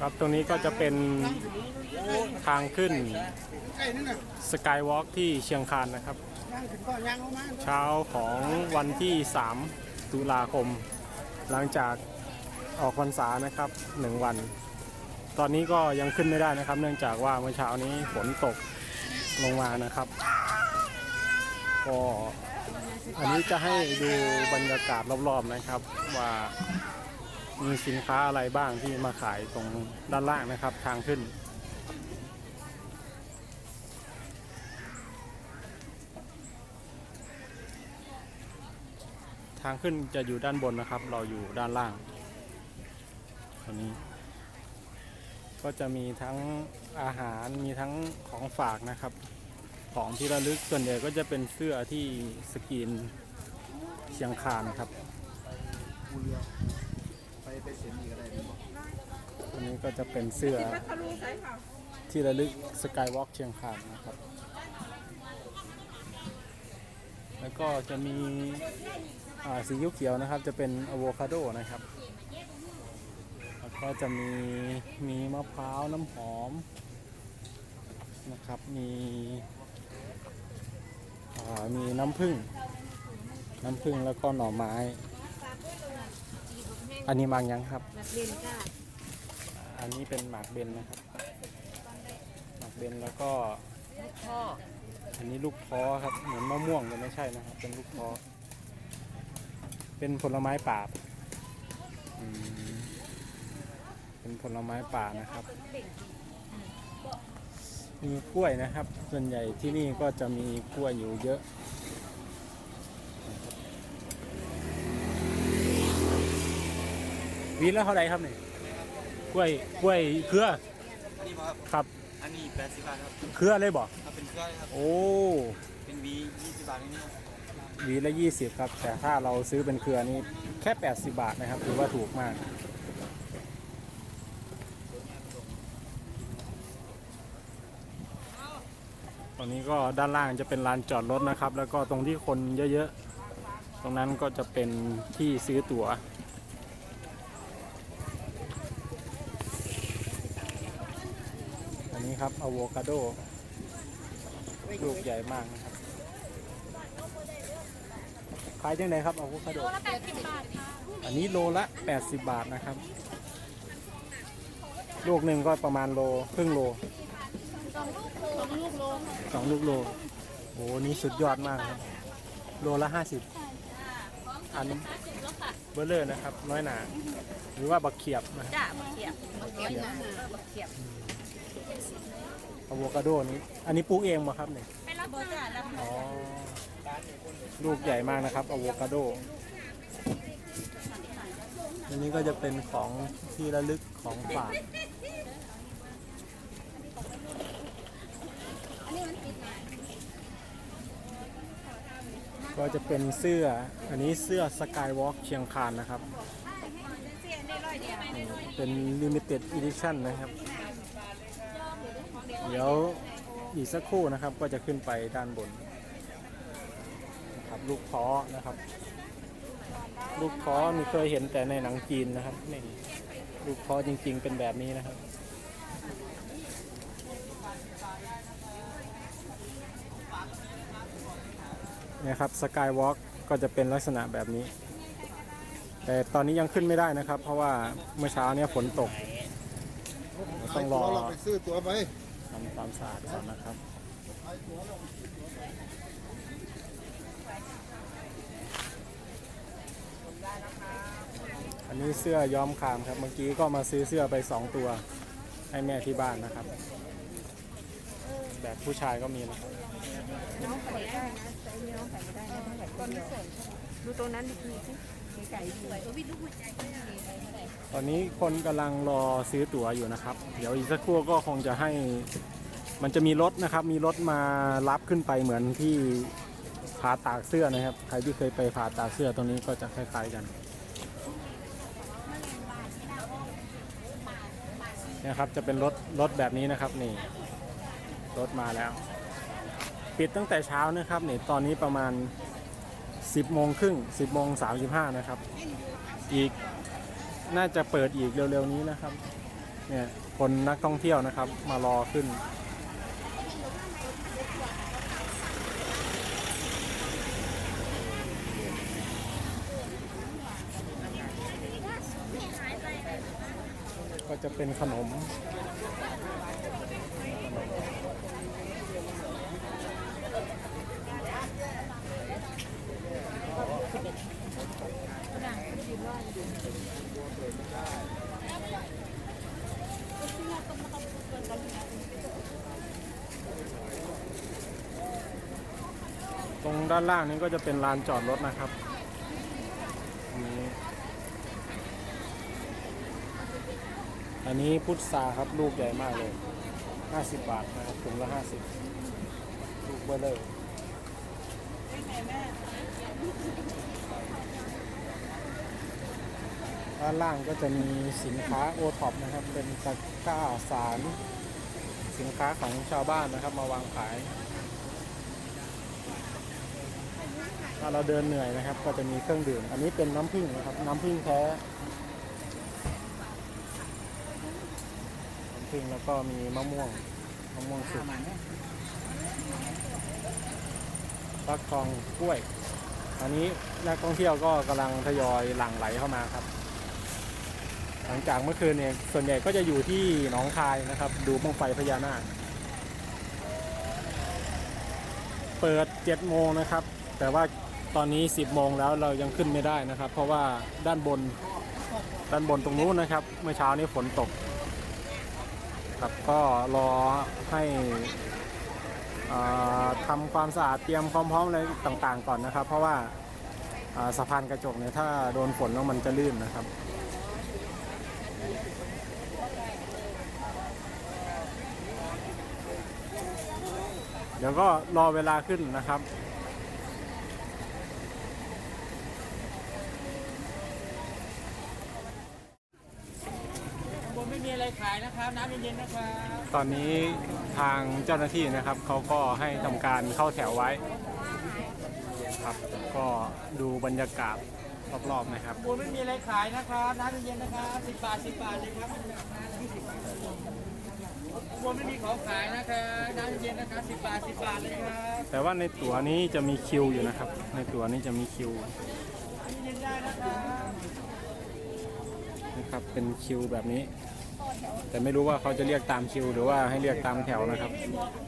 ครับตรงนี้ก็จะเป็นทางขึ้นสกายวอล์กที่เชียงคานนะครับ เช้าของวันที่ 3 ตุลาคม หลังจากออกพรรษานะครับ 1 วัน ตอนนี้ก็ยังขึ้นไม่ได้นะครับ เนื่องจากว่าเมื่อเช้านี้ฝนตกลงมานะครับ ก็อันนี้จะให้ดูบรรยากาศรอบๆนะครับว่า มีสินค้าอะไรบ้างที่มาขายตรงด้านล่างนะครับ ทางขึ้น ทางขึ้นจะอยู่ด้านบนนะครับ เราอยู่ด้านล่างตรงนี้ ก็จะมีทั้งอาหารมีทั้งของฝากนะครับ ของที่ระลึกส่วนใหญ่ก็จะเป็นเสื้อที่สกรีนเชียงคานครับ กูเรียวไปไปเสียมีก็ได้ดีบ่ อั นี้ก็จะเป็นเสื้อที่ระลึกสกายวอล์กเชียงคานนะครับ แล้วก็จะมีสีเขียวนะครับ จะเป็นอะโวคาโดนะครับ แล้วก็จะมีมีมะพร้าวน้ำหอมนะครับ มีมีน้ำผึ้งน้ำผึ้งแล้วก็หน่อไม้ อันนี้บางยังครับนักเรียนจ้า อันนี้เป็นหมากเบนนะครับ หมากเบนแล้วก็พ่ออันนี้ลูกท้อครับ เหมือนมะม่วงแต่ไม่ใช่นะครับ เป็นลูกท้อ เป็นผลไม้ป่าอืมเป็นผลไม้ป่านะครับ มีกล้วยนะครับ ส่วนใหญ่ที่นี่ก็จะมีกล้วยอยู่เยอะวีละเท่าไรครับเนี่ย ล้วยกล้วยเครืออันนี้ครับ ครับ อันนี้แปดสิบบาทครับเครือเลยบอกถ้าเป็นเครื่องครับ โอ้เป็นวียี่สิบบาทนี่ครับหวีละ 20 ครับ แต่ถ้าเราซื้อเป็นเครือนี้แค่ 80 บาทนะครับถือว่าถูกมากตรงนี้ก็ด้านล่างจะเป็นลานจอดรถนะครับ แล้วก็ตรงที่คนเยอะๆ ตรงนั้นก็จะเป็นที่ซื้อตั๋ว อั นี้ครับอะโวคาโดลูกใหญ่มากนะครับ ขายยังไงครับอะโวคาโด ละแปดสิบบาทค่ะอันนี้โลละ 80 บาทนะครับ ลูกหนึ่งก็ประมาณโลครึ่งโลสองลูกโลสองลูกโลสองลูกโลโอ้โหนี่สุดยอดมากครับ โลละ50อัน ห้าสิบแล้วค่ะเบอร์เลอร์นะครับ น้อยหนา หรือว่าบักเขียบนะครับ จ้าบักเขียบบักเขียบบักเขียบ อะโวคาโดนี้ อันนี้ปลูกเองมาครับเนี่ยไปรับมาจ้ารับอ๋อ ลูกใหญ่มากนะครับอะโวคาโด อันนี้ก็จะเป็นของที่ระลึกของฝาก ก็จะเป็นเสื้อ อันนี้เสื้อสกายวอล์กเชียงคานนะครับ เป็น limited edition นะครับ เดี๋ยวอีกสักครู่นะครับก็จะขึ้นไปด้านบนนะครับลูกท้อนะครับ ลูกท้อมีเคยเห็นแต่ในหนังจีนนะครับนี่ลูกท้อจริง ๆ เป็นแบบนี้นะครับนี่ยครับสกายวอล์กก็จะเป็นลักษณะแบบนี้ แต่ตอนนี้ยังขึ้นไม่ได้นะครับ เพราะว่าเมื่อเช้าเนี่ยฝนตก ต้องรอเราไปซื้อตัวไปำความสะอาดก่อนนะครับอันนี้เสื้อย้อมคามครับ เมื่อกี้ก็มาซื้อเสื้อไป 2 ตัวให้แม่ที่บ้านนะครับ แบบผู้ชายก็มีนะครับน้องใส่ได้นะใส่น้องใส่ไม่ได้นะใส่คนเดียว ดูตรงนั้นดีสิมีไก่สวยวิลูกหัวใจก็ได้ตอนนี้คนกำลังรอซื้อตั๋วอยู่นะครับ เดี๋ยวอีกสักครู่ก็คงจะให้มันจะมีรถนะครับ มีรถมารับขึ้นไปเหมือนที่ผาตากเสื้อนะครับ ใครที่เคยไปผาตากเสื้อตรงนี้ก็จะคล้ายๆกันนี่ยครับจะเป็นรถรถแบบนี้นะครับนี่รถมาแล้ว ปิดตั้งแต่เช้านะครับนี่ตอนนี้ประมาณ 10โมงครึ่ง10โมง35นะครับ อีกน่าจะเปิดอีกเร็วๆนี้นะครับ เนี่ยคนนักท่องเที่ยวนะครับ มารอขึ้น ก็จะเป็นขนม ตรงด้านล่างนี้ก็จะเป็นลานจอดรถนะครับอันนี้อันนี้พุทราครับลูกใหญ่มากเลย 50 บาทนะครับถุงละ 50 ลูกเบอร์เลย ด้านล่างก็จะมีสินค้าโอท็อปนะครับ เป็นตะกร้าสารสินค้าของชาวบ้านนะครับ มาวางขาย ถ้าเราเดินเหนื่อยนะครับ ก็จะมีเครื่องดื่ม อันนี้เป็นน้ำผึ้งนะครับ น้ำผึ้งแท้น้ำผึ้งแล้วก็มีมะม่วงมะม่วงสุกฟักทองกล้วยอันนี้นักท่องเที่ยวก็กำลังทยอยหลั่งไหลเข้ามาครับ หลังจากเมื่อคืนเนี่ยส่วนใหญ่ก็จะอยู่ที่หนองคายนะครับ ดูบังไฟพญานาคเปิด7โมงนะครับ แต่ว่าตอนนี้ 10โมงแล้วเรายังขึ้นไม่ได้นะครับ เพราะว่าด้านบนด้านบนตรงนู้นนะครับ เมื่อเช้านี้ฝนตก ครับก็รอให้อ่ทำความสะอาดเตรียมความพร้อมอะไรต่างๆ ก่อนนะครับ เพราะว่าสะพานกระจกเนี่ยถ้าโดนฝนแล้วมันจะลื่นนะครับ เดี๋ยวก็รอเวลาขึ้นนะครับ บนไม่มีอะไรขายนะครับ น้ำเย็นๆนะครับ ตอนนี้ทางเจ้าหน้าที่นะครับเขาก็ให้ทำการเข้าแถวไว้ครับ ก็ดูบรรยากาศ รอบๆนะครับบนไม่มีอะไรขายนะครับน้ำเย็นๆนะครับสิบบาทสิบบาทเลยครับบนไม่มีของขายนะครับน้ำเย็นๆนะครับสิบบาทสิบบาทเลยครับแต่ว่าในตั๋วนี้จะมีคิวอยู่นะครับ ในตั๋วนี้จะมีคิวน้ำเย็นๆได้นะครับนะครับเป็นคิวแบบนี้ แต่ไม่รู้ว่าเขาจะเรียกตามคิว หรือว่าให้เรียกตามแถวนะครับบ